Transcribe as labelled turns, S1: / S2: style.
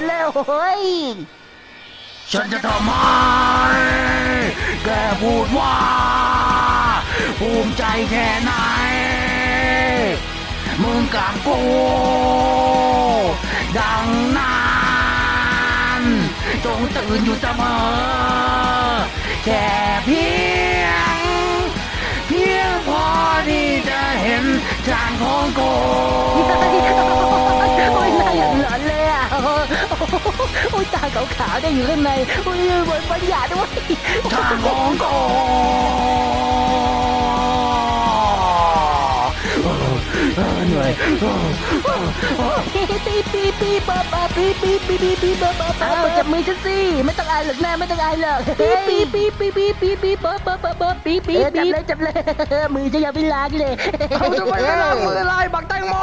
S1: นแล้วเฮ้ย
S2: ฉันจะทำให้แกพูดว่า ภูมิใจแค่ไหน มึงกับกู ดังนั้นจงตื่นอยู่เสมอ แค่เพียง เพียงพอที่จะเห็นจานของกู
S1: โอ้ยตาขาวๆได้อยู่ข้างในโอ้ยบนปัญญาด้วย
S2: ทางของกูเออเหนื่อยเออ
S1: ปีปีปีปีปะปะปีปีปีปีปีปะปะปะจับมือฉันสิไม่ต้องอายหรอกนะไม่ต้องอายหรอกปีปีปีปีปีปีปะปะปะปะปีปีจับเลยจับเลยมือจะอย่าไปล้างเลย
S2: เอาจะไปไม่ลงมือไล่บักแตงโม